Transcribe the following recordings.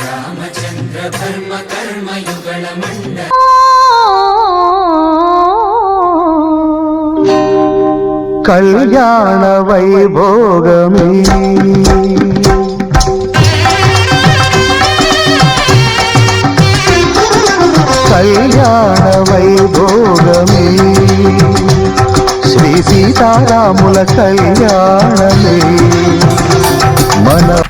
విలసితేంద్రియ వేద వినుత రాజమండల శ్రీరామచంద్ర ధర్మ కర్మ యుగళ మండల వేద వినుత రాజమండల శ్రీరామచంద్ర ధర్మ కర్మ యుగళ మండల. కళ్యాణ వైభోగమే. కళ్యాణ వైభోగమే. శ్రీ సీతారాముల కళ్యాణమే. మన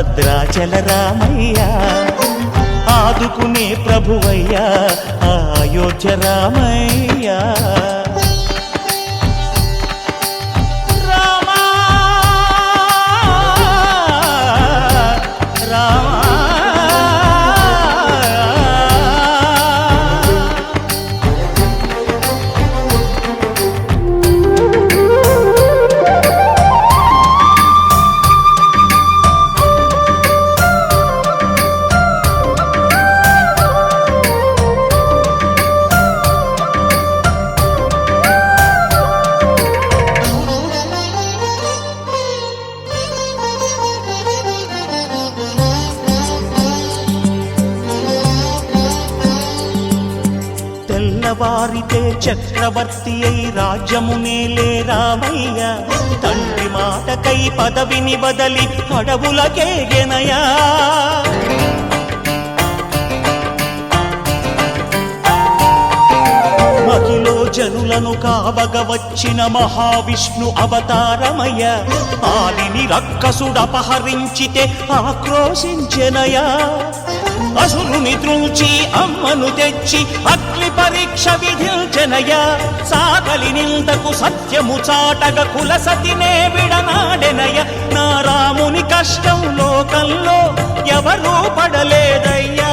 భద్రాచల రామయ్యా ఆదుకునే ప్రభువయ్యా అయోధ్య రామయ్యా. చక్రవర్తి అయి రాజ్యమునేలే రామయ్య. తండ్రి మాటకై పదవిని బదలి అడవులకే గెనయా. జనులను కావగవచ్చిన మహావిష్ణు అవతారమయ్య. ఆలిని రక్కసుడపహరించితే ఆక్రోశించెనయా అసురుని త్రుంచి అమ్మను తెచ్చి అగ్ని పరీక్ష విధించెనయ సాగలి నిందకు సత్యము చాటగ కుల సతినే విడనాడెనయ నా రాముని కష్టం లోకంలో ఎవరూ పడలేదయ్యా.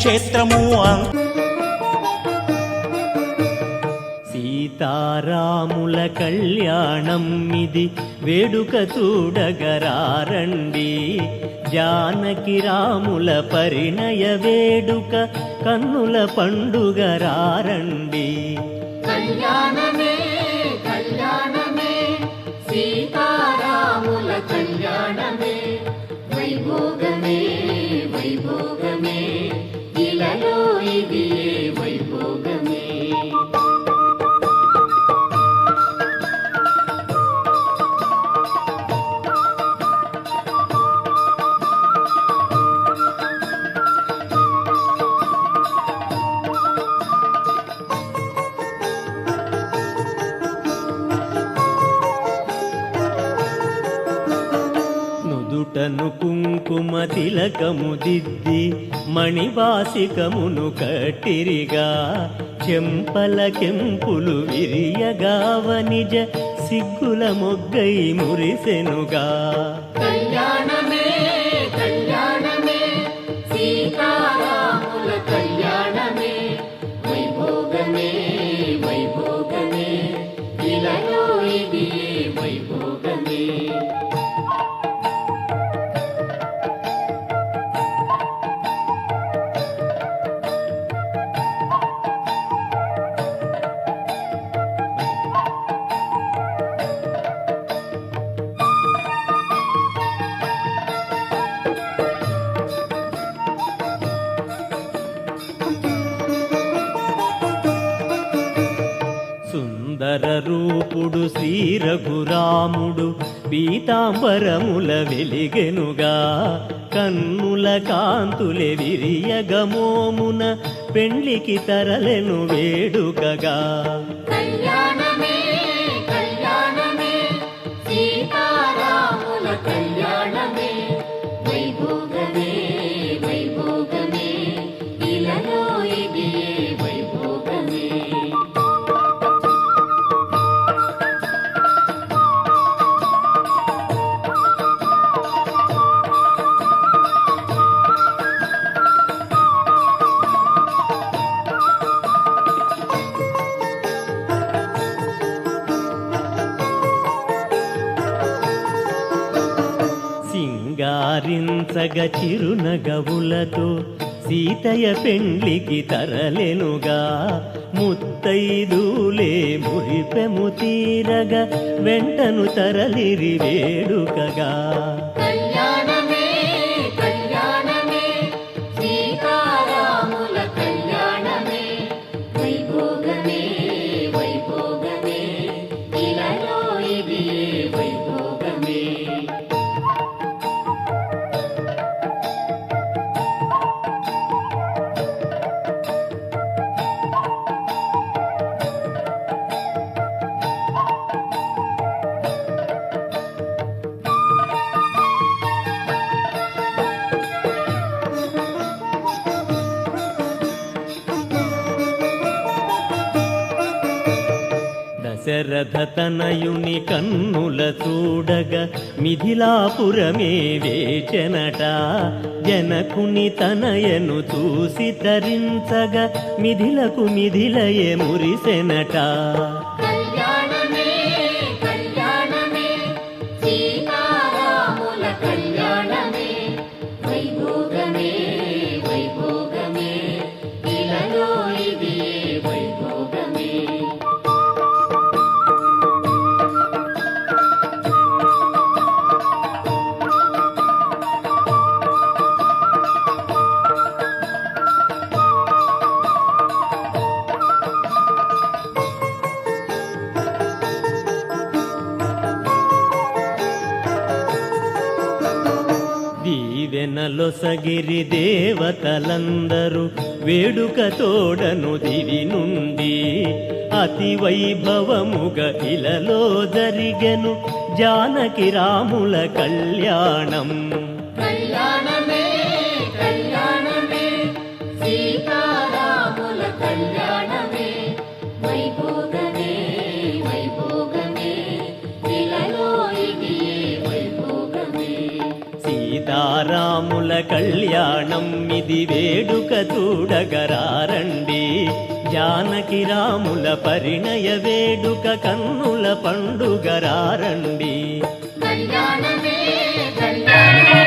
క్షేత్రము సీతారాముల కళ్యాణం ఇది వేడుక చూడగరారండి. జానకి రాముల పరిణయ వేడుక కన్నుల పండుగ రారండి. నుదను కుంకుమ తిలకము దిద్ది మణివాసికమును కట్టిరిగా. చెంపల కెంపులు విరియగా వనిజ సిగ్గుల మొగ్గై మురిసెనుగా. శ్రీ రఘురాముడు పీతాంబరముల వెలిగెనుగా కన్నుల కాంతులె విరియగమోమున పెండ్లికి తరలెను వేడుకగా. గవులతో సీతయ పెండ్లికి తరలెనుగా ముత్తైదులే మురిపెము తీరగ వెంటను తరలిరి వేడుకగా. కళ్యాణమే దశరథతనయుని కన్నుల చూడగ మిథిలాపురమే వేచనట. జనకుని తనయను చూసి తరించగ మిథిలకు మిథిలయే మురిసెనట. దీవెనలొసగిరి దేవతలందరూ వేడుక తోడను దివి నుండి అతి వైభవముగ ఇలలో జరిగెను జానకి రాముల కళ్యాణం. కళ్యాణమే కళ్యాణమే సీతారాముల కళ్యాణం. సీతారాముల కళ్యాణం ఇది వేడుక చూడగరారండి జానకి రాముల పరిణయ వేడుక కన్నుల పండుగరారండి. కళ్యాణమే కళ్యాణమే.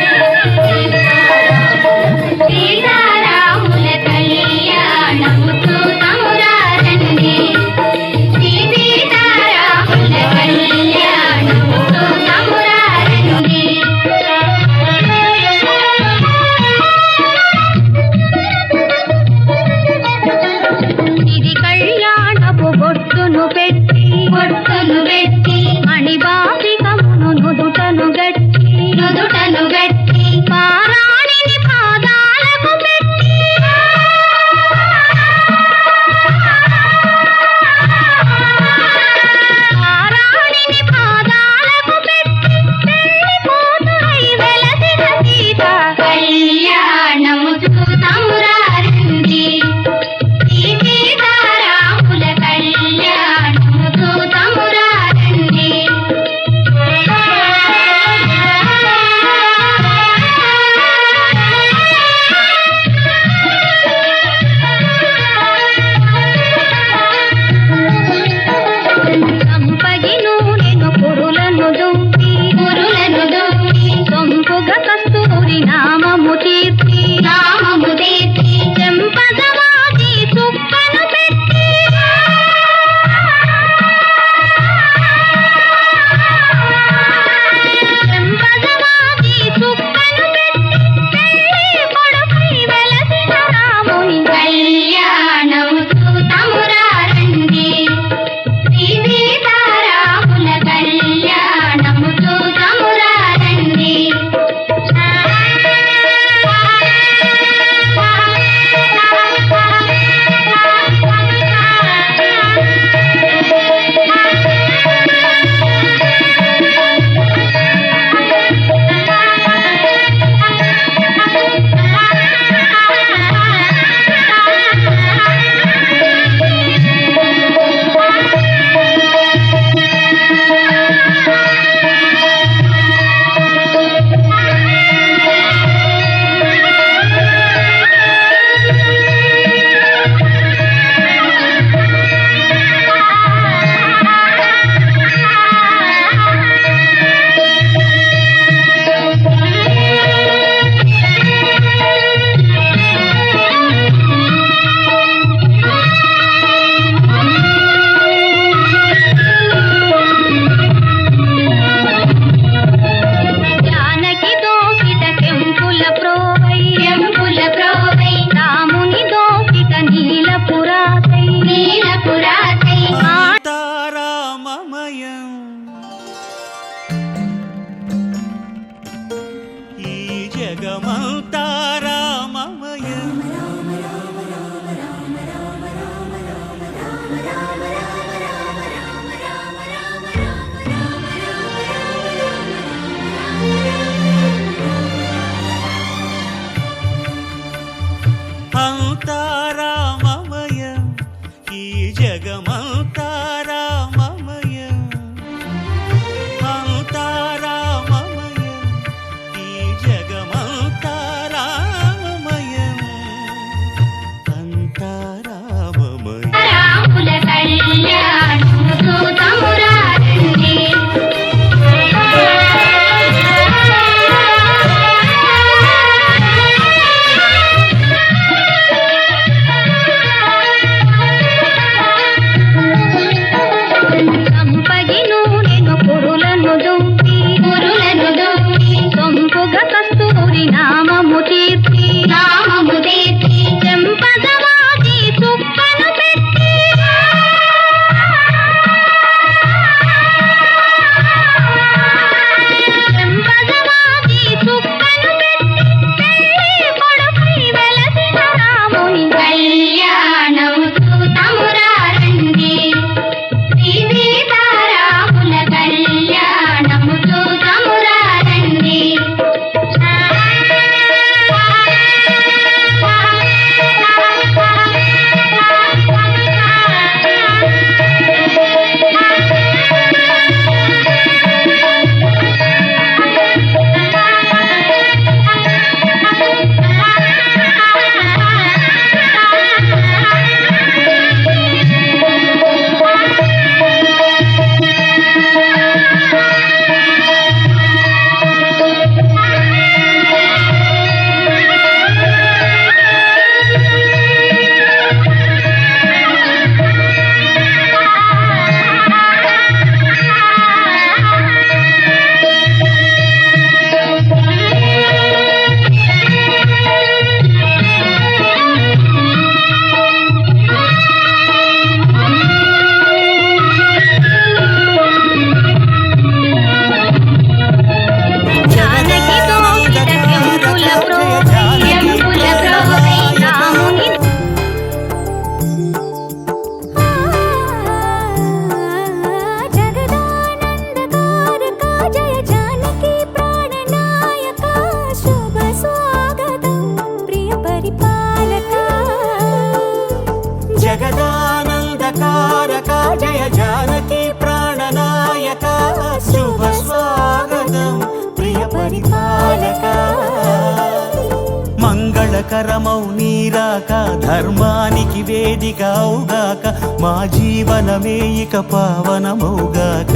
మహత్తరకరమౌ నీరాక ధర్మానికి వేదిక అవుగాక మా జీవనమే ఇక పావనమౌగాక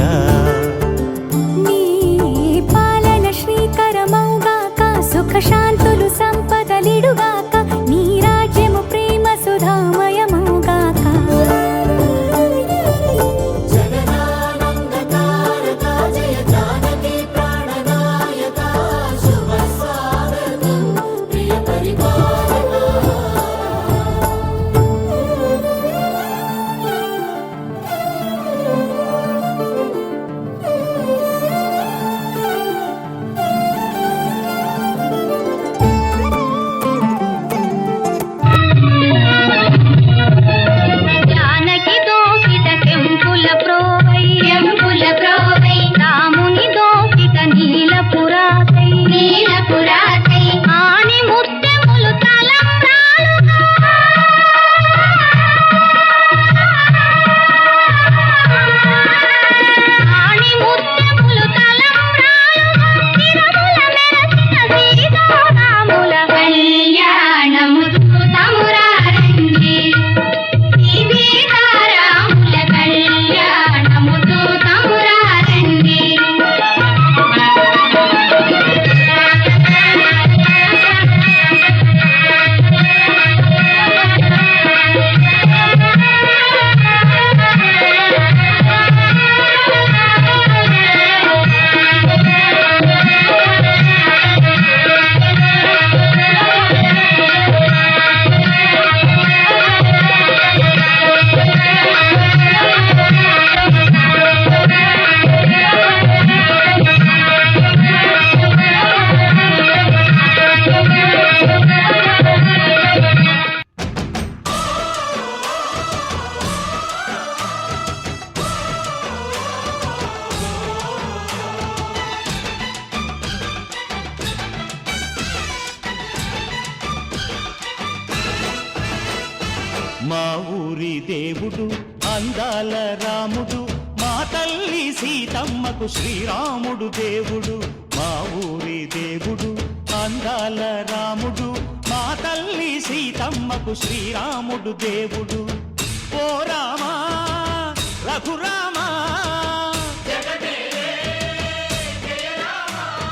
పాలన శ్రీకరమౌగాక సుఖశాంతులు సంపదలిడుగా సీతమ్మకు శ్రీరాముడు దేవుడు. ఓ రామా రఘురామా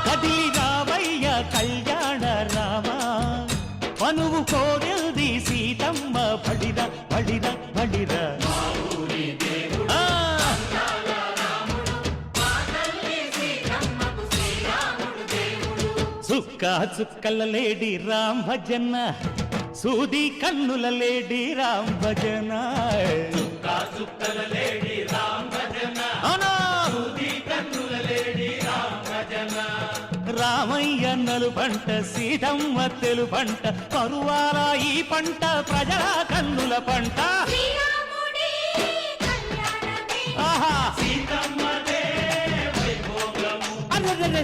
కదిలి రావయ్య కళ్యాణ రామా. మనువు కోడెల్ది సీతమ్మ బడిర బడిర బడిర చుక్క చుక్కల లేడి రామ్ భజన సూది కన్నుల లేడి రామ్ భజన? రామయ్య నలు పంట సీతమ్మ తెలు పంట కరువాల ఈ పంట ప్రజల కన్నుల పంట. ఆహా! అరెరెరె.